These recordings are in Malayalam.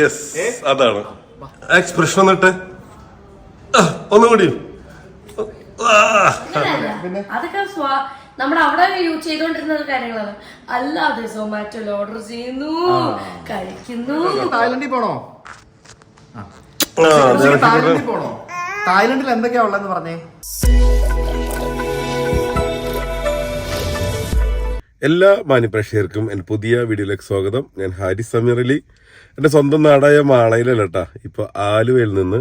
യെസ് അതാണ്. എക്സ്പ്രഷൻ എന്നിട്ട് ഒന്നുകൂടി. അതൊക്കെ നമ്മുടെ അവിടെ യൂസ് ചെയ്തോണ്ടിരുന്ന കാര്യങ്ങളാണ്. അല്ലാതെ സൊമാറ്റോയിൽ ഓർഡർ ചെയ്യുന്നു കഴിക്കുന്നു. തായ്ലൻഡിൽ പോണോ? തായ്ലൻഡിൽ എന്തൊക്കെയാ ഉള്ളതെന്ന് പറഞ്ഞേ. എല്ലാ മാന്യപ്രേക്ഷകർക്കും എന്റെ പുതിയ വീഡിയോയിലേക്ക് സ്വാഗതം. ഞാൻ ഹാരി സമീറലി എന്റെ സ്വന്തം നാടായ മാളയിലല്ല കേട്ടാ ഇപ്പൊ ആലുവയിൽ നിന്ന്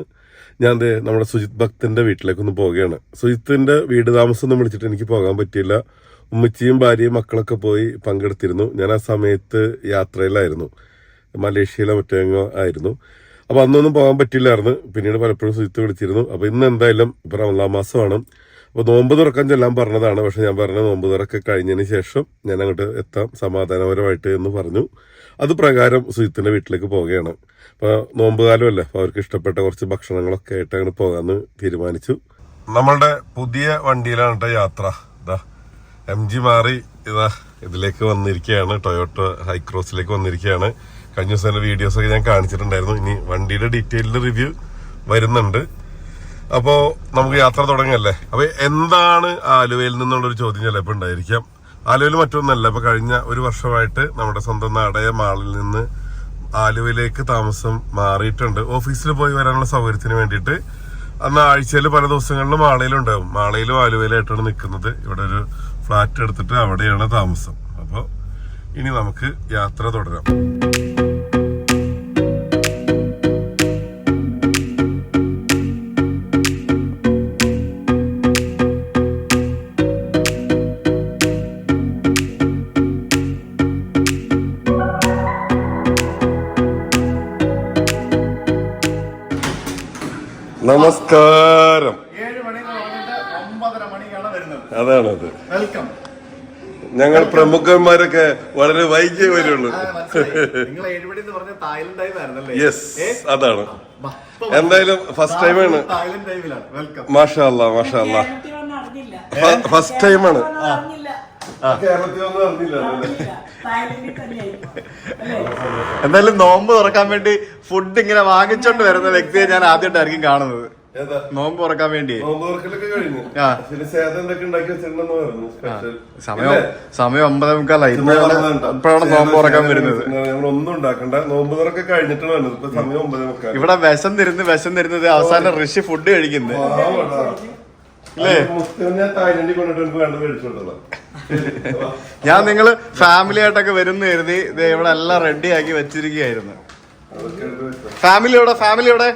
ഞാൻ നമ്മുടെ സുജിത് ഭക്തന്റെ വീട്ടിലേക്ക് ഒന്ന് പോവുകയാണ്. സുജിത്തിന്റെ വീട് താമസം ഒന്നും വിളിച്ചിട്ട് എനിക്ക് പോകാൻ പറ്റിയില്ല. ഉമ്മച്ചിയും ഭാര്യയും മക്കളൊക്കെ പോയി പങ്കെടുത്തിരുന്നു. ഞാൻ ആ സമയത്ത് യാത്രയിലായിരുന്നു. മലേഷ്യയിലോ മറ്റേങ്ങോ ആയിരുന്നു. അപ്പൊ അന്നൊന്നും പോകാൻ പറ്റില്ലായിരുന്നു പിന്നീട് പലപ്പോഴും സുജിത്ത് വിളിച്ചിരുന്നു. അപ്പൊ ഇന്ന് എന്തായാലും ഇപ്പൊ റമലാ മാസമാണ്. അപ്പൊ നോമ്പ് തുറക്കാൻ ചെല്ലാൻ പറഞ്ഞതാണ്. പക്ഷെ ഞാൻ പറഞ്ഞ നോമ്പ് തുറക്കെ കഴിഞ്ഞതിന് ശേഷം ഞാൻ അങ്ങോട്ട് എത്താം. സമാധാനപരമായിട്ട് എന്ന് പറഞ്ഞു. അത് പ്രകാരം സുജിത്തിന്റെ വീട്ടിലേക്ക് പോവുകയാണ്. അപ്പോൾ നോമ്പ് കാലമല്ലേ അപ്പോൾ അവർക്ക് ഇഷ്ടപ്പെട്ട കുറച്ച് ഭക്ഷണങ്ങളൊക്കെ ആയിട്ട് അങ്ങോട്ട് പോകാമെന്ന് തീരുമാനിച്ചു. നമ്മളുടെ പുതിയ വണ്ടിയിലാണ് കേട്ടോ യാത്ര. ഇതാ എം ജി മാറി ഇതാ ഇതിലേക്ക് വന്നിരിക്കുകയാണ്. ടൊയോട്ട ഹൈക്രോസിലേക്ക് വന്നിരിക്കുകയാണ്. കഴിഞ്ഞ ദിവസം വീഡിയോസ് ഒക്കെ ഞാൻ കാണിച്ചിട്ടുണ്ടായിരുന്നു. ഇനി വണ്ടിയുടെ ഡീറ്റെയിൽഡ് റിവ്യൂ വരുന്നുണ്ട്. അപ്പോ നമുക്ക് യാത്ര തുടങ്ങല്ലേ? അപ്പൊ എന്താണ് ആലുവയിൽ നിന്നുള്ള ഒരു ചോദ്യം ചിലപ്പോൾ ഉണ്ടായിരിക്കാം. ആലുവയിൽ മറ്റൊന്നല്ല. ഇപ്പൊ കഴിഞ്ഞ ഒരു വർഷമായിട്ട് നമ്മുടെ സ്വന്തം നാടയ മാളിൽ നിന്ന് ആലുവയിലേക്ക് താമസം മാറിയിട്ടുണ്ട്. ഓഫീസിൽ പോയി വരാനുള്ള സൗകര്യത്തിന് വേണ്ടിയിട്ട് അന്ന് ആഴ്ചയിൽ പല ദിവസങ്ങളിലും മാളയിലുണ്ടാവും മാളയിലും ആലുവയിലായിട്ടാണ് നിൽക്കുന്നത്. ഇവിടെ ഒരു ഫ്ലാറ്റ് എടുത്തിട്ട് അവിടെയാണ് താമസം. അപ്പോൾ ഇനി നമുക്ക് യാത്ര തുടരാം. പ്രമുഖന്മാരൊക്കെ വളരെ വൈകിയേ വരുള്ളൂ. നിങ്ങൾ ഏഴുമണി എന്ന് പറഞ്ഞ തായ്ലൻഡ് ടൈം ആയിരുന്നല്ലേ? യെസ് അതാണ്. എന്തായാലും ഫസ്റ്റ് ടൈമാണ് മാഷാ അല്ലാ? മാഷാ ഫസ്റ്റ് ടൈമാണ് എന്തായാലും നോമ്പ് തുറക്കാൻ വേണ്ടി ഫുഡ് ഇങ്ങനെ വാങ്ങിച്ചോണ്ട് വരുന്ന വ്യക്തിയെ ഞാൻ ആദ്യമായിട്ടായിരിക്കും കാണുന്നത്. നോമ്പ് തുറക്കാൻ വേണ്ടി. സമയം സമയം ഒമ്പതേ മുക്കാലായി ഇപ്പോഴാണ് നോമ്പ് തുറക്കാൻ വരുന്നത്. ഒന്നും ഉണ്ടാക്കണ്ട. നോമ്പ് തുറക്കെ കഴിഞ്ഞിട്ടാണ് വരുന്നത് സമയം ഒമ്പതേ മുക്കാൽ. ഇവിടെ വിശം തരുന്ന് വിശം തരുന്നത് അവസാനം ഋഷി ഫുഡ് കഴിക്കുന്നത് ഞാൻ നിങ്ങൾ ഫാമിലി ആയിട്ടൊക്കെ വരുന്ന കരുതി ഇവിടെ എല്ലാം റെഡിയാക്കി ആക്കി വെച്ചിരിക്കുകയായിരുന്നു. ഫാമിലിയോടെ ഫാമിലിയോടെ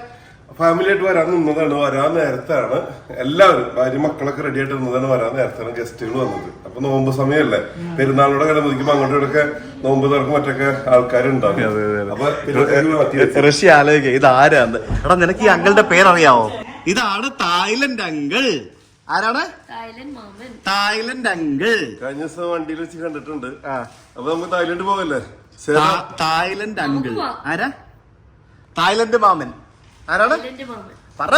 ഫാമിലി ആയിട്ട് വരാൻ നിന്നതാണ്. വരാൻ നേരത്താണ് എല്ലാവരും ഭാര്യ മക്കളൊക്കെ റെഡി ആയിട്ട് നിന്നതാണ് വരാൻ നേരത്താണ് ഗസ്റ്റുകൾ വന്നത്. അപ്പൊ നോമ്പ് സമയമല്ലേ പെരുന്നാളോടെ കിടന്നിരിക്കുമ്പോ അങ്ങോട്ടും ഇവിടെയൊക്കെ നോമ്പ് തുറക്കും മറ്റൊക്കെ ആൾക്കാരുണ്ടാവും ഇത് ആരാന്ന്? എടാ നിനക്ക് ഈ അങ്കിളുടെ പേരറിയാവോ? ഇതാണ് തായ്ലൻഡ് അങ്കിൾ. ആരാണ്? തായ്ലൻഡ് മാമൻ. Thailand uncle. കഴിഞ്ഞ ദിവസം വണ്ടിയിൽ വെച്ച് കണ്ടിട്ടുണ്ട്. അപ്പൊ നമുക്ക് തായ്ലൻഡ് പോവല്ലേ? Thailand uncle. ആരാ? തായ്ലൻഡ് മാമൻ. ആരാണ് പറ.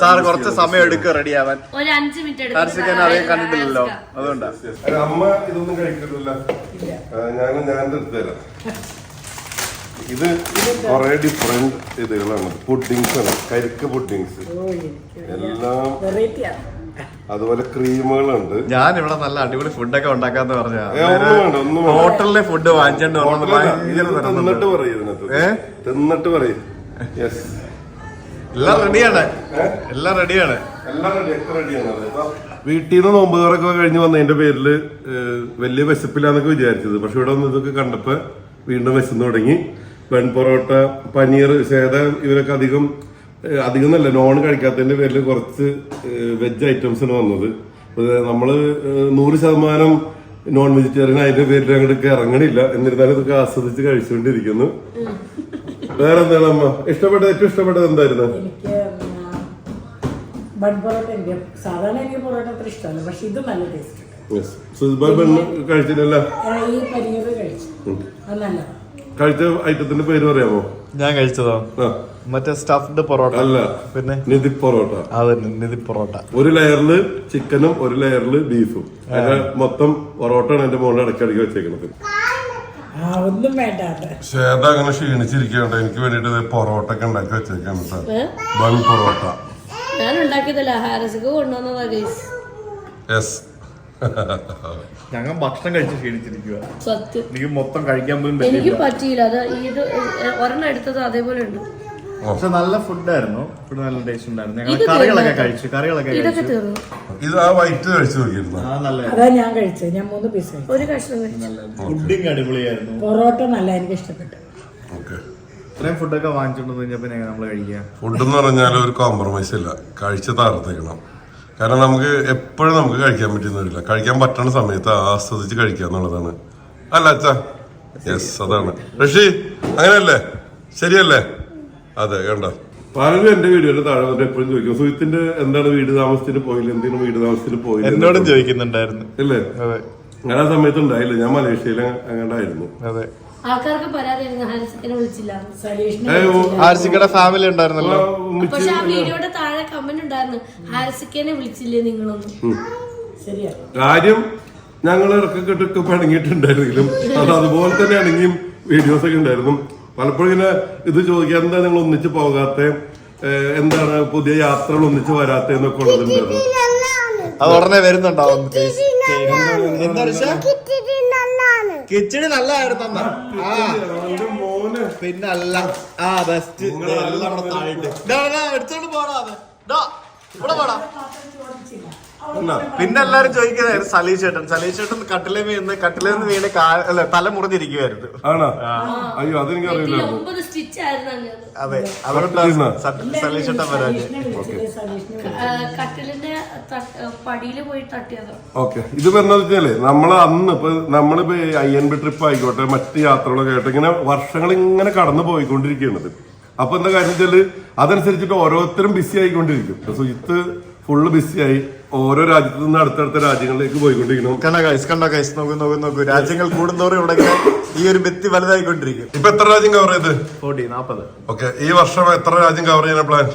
സാർ കുറച്ച് സമയം എടുക്കും റെഡി ആവാൻ ഒരു അഞ്ച് മിനിറ്റ് ഹർഷിക്കാൻ കണ്ടിട്ടില്ലല്ലോ. അതുകൊണ്ടാ. അല്ല, അമ്മ ഇതൊന്നും കഴിക്കില്ലല്ലോ ഞാൻ ഞാൻ ഇത് കുറെ ഡിഫറെന്റ് ഇതുകളാണ്. പുഡിങ്സ് ആണ്. കരിക്ക് പുഡിങ്സ് എല്ലാം വെറൈറ്റിയാണ് അതുപോലെ ക്രീമുകളുണ്ട്. ഞാൻ ഇവിടെ നല്ല അടിപൊളി ഫുഡൊക്കെ ഉണ്ടാക്കാന്ന് പറഞ്ഞ ഹോട്ടലിലെ. ഫുഡ് വാങ്ങിച്ചോണ്ട് നിർബന്ധം. തിന്നിട്ട് പറയും തിന്നിട്ട് പറയും. യെസ് എല്ലാം റെഡിയാണ് എല്ലാം റെഡിയാണ് എല്ലാം റെഡിയാണ് വീട്ടിൽ നിന്ന് നോമ്പ് തുറക്കെ കഴിഞ്ഞ് വന്നതിന്റെ പേരിൽ വലിയ വിശപ്പില്ലാന്നൊക്കെ വിചാരിച്ചത്. പക്ഷെ ഇവിടെ വന്ന് ഇതൊക്കെ കണ്ടപ്പോ വീണ്ടും വിശന്ന് തുടങ്ങി. വെൺ പൊറോട്ട പനീർ സേത ഇവരൊക്കെ അധികം അധികം നല്ല നോൺ കഴിക്കാത്തതിന്റെ പേരിൽ കുറച്ച് വെജ് ഐറ്റംസ് ആണ് വന്നത്. നമ്മൾ നൂറ് ശതമാനം നോൺ വെജിറ്റേറിയൻ അതിന്റെ പേരിൽ അങ്ങോട്ട് ഇറങ്ങണില്ല. എന്നിരുന്നാലും ഇതൊക്കെ ആസ്വദിച്ച് കഴിച്ചുകൊണ്ടിരിക്കുന്നു. വേറെ എന്താണ് അമ്മ ഇഷ്ടപ്പെട്ടത് ഏറ്റവും ഇഷ്ടപ്പെട്ടത് എന്തായിരുന്നു? എനിക്ക് ബൺ പൊറോട്ട എനിക്ക് സാധാരണ എനിക്ക് പൊറോട്ട അത്ര ഇഷ്ടമല്ല പക്ഷെ ഇത് നല്ല ടേസ്റ്റ് കഴിച്ചില്ലല്ലോ? ഈ പനീർ കഴിച്ചു. അത് നല്ലതാണ് കഴിച്ച ഐറ്റത്തിന്റെ പേര് പറയാമോ? ഞാൻ കഴിച്ചതോ? മറ്റേ സ്റ്റഫ്ഡ് പൊറോട്ട. അല്ല. പിന്നെ? നിധി പൊറോട്ട. അതെ നിധി പൊറോട്ട. ഒരു ലെയറിൽ ചിക്കനും ഒരു ലെയറിൽ ബീഫും അതിന്റെ മൊത്തം പൊറോട്ടയാണ് എന്റെ മോളിൽ ഇടയ്ക്കിടയ്ക്ക് വെച്ചേക്കണത്. ആ ഒന്നും വേണ്ട ശ്വേത അങ്ങനെ ക്ഷീണിച്ചിരിക്കണ്ട എനിക്ക് വേണ്ടിട്ട് പൊറോട്ട ഒക്കെ ഉണ്ടാക്കി വെച്ചേക്കാണ് ബൺ പൊറോട്ട. ഞാൻ ഉണ്ടാക്കിയതല്ല ഹാരസിക്ക് കൊണ്ടുവന്നതാ ഗൈസ് യെസ്. ഞങ്ങൾ ഭക്ഷണം കഴിച്ച് ക്ഷീണിച്ചിരിക്കുക സത്യം. എനിക്ക് മൊത്തം കഴിക്കാൻ പോലും എനിക്ക് പറ്റില്ല പറ്റിയില്ല. അത് ഇത് ഒരെണ്ണം എടുത്തത് അതേപോലെ ഉണ്ട്. പക്ഷെ നല്ല ഫുഡായിരുന്നു. ഫുഡ് നല്ല ടേസ്റ്റ് ഉണ്ടായിരുന്നു. ഞങ്ങൾ കറികളൊക്കെ കഴിച്ചു കറികളൊക്കെ കഴിച്ചു. ഇത് ആ വൈറ്റ് കഴിച്ചു നോക്കിയിരുന്നു. അതാ ഞാൻ കഴിച്ചത്. ഞാൻ മൂന്ന് പീസ് കഴിച്ചു. ഒരു കഷ്ണം ഫുഡിങ് അടിപൊളിയായിരുന്നു. പൊറോട്ട നല്ല എനിക്ക് ഇഷ്ടപ്പെട്ടു. ഓക്കെ. ഇത്രയും ഫുഡൊക്കെ വാങ്ങിച്ചോണ്ട് കഴിഞ്ഞപ്പോ പിന്നെ നമ്മൾ കഴിക്കുക ഫുഡ് എന്ന് പറഞ്ഞാൽ ഒരു കോംപ്രമൈസ് ഇല്ല. കഴിച്ച് താർത്തേക്കണം കാരണം നമുക്ക് എപ്പോഴും നമുക്ക് കഴിക്കാൻ പറ്റുന്നില്ല കഴിക്കാൻ പറ്റണ സമയത്ത് ആസ്വദിച്ച് കഴിക്കുക എന്നുള്ളതാണ്. അല്ല അച്ഛാ. യെസ് അതാണ്. ഋഷി അങ്ങനെയല്ലേ? ശരിയല്ലേ? അതെ കണ്ട? പലരും എന്റെ വീഡിയോയുടെ താഴെ വന്നിട്ട് എപ്പോഴും ചോദിക്കും സുഹിത്തിന്റെ എന്താണ് വീട് താമസത്തിന് പോയില്ല? എന്തെങ്കിലും വീട് താമസത്തിന് പോയില്ല? എന്നോടും ചോദിക്കുന്നുണ്ടായിരുന്നു. ഇല്ലേ? അതെ. ഞാൻ ആ സമയത്ത് ഉണ്ടായില്ല. ഞാൻ മലേഷ്യയിൽ അങ്ങണ്ടായിരുന്നു. അതെ. ആൾക്കാർക്ക് വിളിച്ചില്ല. ഫാമിലി ഉണ്ടായിരുന്നല്ലോ. പക്ഷെ ആ വീഡിയോയുടെ താഴെ കമന്റ് ഉണ്ടായിരുന്നു ഹാരസിക്കനെ വിളിച്ചില്ലേ നിങ്ങളൊന്നും? ശരിയാ. കാര്യം ഞങ്ങൾ ഇറക്കക്കെട്ടൊക്കെ പണങ്ങിയിട്ടുണ്ടായിരുന്നെങ്കിലും അത് അതുപോലെ തന്നെ ആണെങ്കിലും വീഡിയോസ് ഒക്കെ ഉണ്ടായിരുന്നു. പലപ്പോഴും ഇങ്ങനെ ഇത് ചോദിക്കുക എന്താ നിങ്ങൾ ഒന്നിച്ച് പോകാത്ത? എന്താണ് പുതിയ യാത്രകൾ ഒന്നിച്ച് വരാത്ത എന്നൊക്കെ ഉള്ളതുണ്ടായിരുന്നു അത് ഉടനെ വരുന്നുണ്ടാവും എന്താ കിച്ചടി നല്ലതായിരുന്നു. ആ. പിന്നെ അല്ല ആ ബെസ്റ്റ് എടുത്തോണ്ട് പോടാ ഇവിടെ പോടാ. പിന്നെ എല്ലാരും ചോദിക്കുന്നത് സലീഷ് ചേട്ടൻ. സലീഷ് ചേട്ടൻ കട്ടിലെ വീണ് കട്ടിലെ നിന്ന് വീണ് അല്ല തല മുറിഞ്ഞിരിക്കുവായിരുന്നു. ആണോ? അയ്യോ അതെനിക്ക് അറിയില്ലായിരുന്നു അങ്ങനെ അതെ അവരുടെ സലീ സലീഷ് ചേട്ടൻ കട്ടിലിന്റെ പടിയിൽ പോയി തട്ടിയതോ. ഓക്കെ. ഇത് പറഞ്ഞത് വെച്ചാലേ നമ്മൾ അന്ന് ഇപ്പൊ നമ്മളിപ്പോ അയ്യൻ എൻ ബി ട്രിപ്പ് ആയിക്കോട്ടെ മറ്റ് യാത്രകളൊക്കെ ആയിട്ട് ഇങ്ങനെ വർഷങ്ങൾ ഇങ്ങനെ കടന്നു പോയിക്കൊണ്ടിരിക്കുകയാണ് അപ്പൊ എന്താ കാര്യം വെച്ചാൽ അതനുസരിച്ചിട്ട് ഓരോരുത്തരും ബിസി ആയിക്കൊണ്ടിരിക്കും. സുജിത്ത് ഫുള്ള് ബിസി ആയി. ഓരോ രാജ്യത്തു നിന്ന് അടുത്തടുത്ത രാജ്യങ്ങളിലേക്ക് പോയിക്കൊണ്ടിരിക്കണം. കണ്ട കൈസ് കണ്ട കൈസ് നോക്കൂ നോക്കൂ നോക്കൂ. രാജ്യങ്ങൾ കൂടുന്തോറും ഇവിടെ ഈ ഒരു വ്യക്തി വലുതായിക്കൊണ്ടിരിക്കും. ഇപ്പൊ എത്ര രാജ്യം കവർ ചെയ്ത്? ഫോർട്ടി നാപ്പത്. ഓക്കെ ഈ വർഷം എത്ര രാജ്യം കവർ ചെയ്യാൻ പ്ലാൻ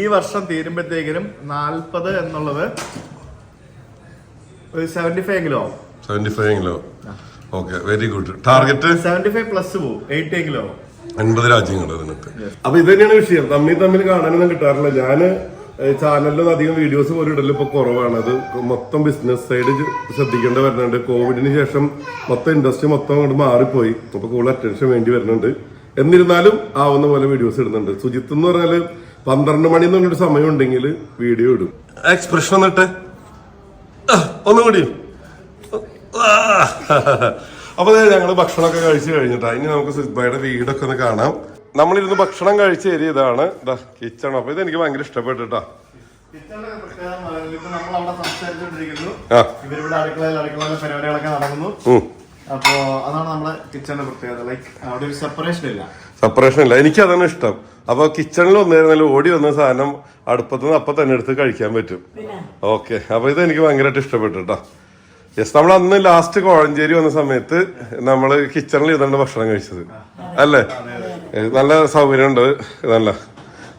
ഈ വർഷം തീരുമ്പോഴത്തേക്കിനും നാൽപ്പത് എന്നുള്ളത് ഒരു സെവന്റി ഫൈവ് എങ്കിലും ആവും. Seventy five എങ്കിലോ? Okay very good target seventy five plus പോകും എയ്റ്റ് എങ്കിലും ആവും. എൺപത് രാജ്യങ്ങൾ അതിനകത്ത് അപ്പൊ ഇത് തന്നെയാണ് വിഷയം. തമ്മിൽ തമ്മിൽ കാണാനൊന്നും കിട്ടാറില്ല. ഞാൻ ചാനലിലൊന്നും അധികം വീഡിയോസ് പോലും ഇടലും ഇപ്പൊ കുറവാണ്. അത് മൊത്തം ബിസിനസ് സൈഡ് ശ്രദ്ധിക്കേണ്ടി വരുന്നുണ്ട്. കോവിഡിന് ശേഷം മൊത്തം ഇൻഡസ്ട്രി മൊത്തം അങ്ങോട്ട് മാറിപ്പോയി. അപ്പൊ കൂടുതൽ അറ്റൻഷൻ വേണ്ടി വരുന്നുണ്ട്. എന്നിരുന്നാലും ആവുന്ന പോലെ വീഡിയോസ് ഇടുന്നുണ്ട്. സുജിത്ത് എന്ന് പറഞ്ഞാൽ പന്ത്രണ്ട് മണി എന്ന് പറഞ്ഞൊരു സമയം ഉണ്ടെങ്കിൽ വീഡിയോ ഇടും. എക്സ്പ്രഷൻ എന്നിട്ട് ഒന്നുകൂടി അപ്പൊ ഞങ്ങൾ ഭക്ഷണമൊക്കെ കഴിച്ചു കഴിഞ്ഞിട്ടാ. ഇനി നമുക്ക് സുജിത്ബായുടെ വീടൊക്കെ ഒന്ന് കാണാം. നമ്മളിരുന്ന് ഭക്ഷണം കഴിച്ച ഏരിയ ഇതാണ് കിച്ചൺ അപ്പൊ ഇത് എനിക്ക് ഭയങ്കര ഇഷ്ടപ്പെട്ടിട്ടാ. നമ്മൾ അവിടെ സംസാരിച്ചുകൊണ്ടിരിക്കുന്നു ആ. ഇവരിവിടെ അടുക്കളയിൽ അടുക്കളയിലെ പരിപാടികളൊക്കെ നടക്കുന്നു. ഉം. അപ്പോ അതാണ് നമ്മുടെ കിച്ചണിന്റെ പ്രത്യേകത. ലൈക്ക് അവിടെ ഒരു സെപ്പറേഷൻ ഇല്ല. സെപ്പറേഷൻ ഇല്ല. എനിക്ക് അതാണ് ഇഷ്ടം. അപ്പൊ കിച്ചണിൽ വന്നിരുന്നാലും ഓടി വന്ന സാധനം അടുപ്പത്ത് നിന്ന് അപ്പൊ തന്നെ എടുത്ത് കഴിക്കാൻ പറ്റും. ഓക്കെ അപ്പൊ ഇത് എനിക്ക് ഭയങ്കരമായിട്ട് ഇഷ്ടപ്പെട്ടു കേട്ടോ യെസ് നമ്മൾ അന്ന് ലാസ്റ്റ് കോഴഞ്ചേരി വന്ന സമയത്ത് നമ്മൾ കിച്ചണിൽ ഇതാണ് ഭക്ഷണം കഴിച്ചത്. അല്ലേ? നല്ല സൗകര്യമുണ്ട്. നല്ല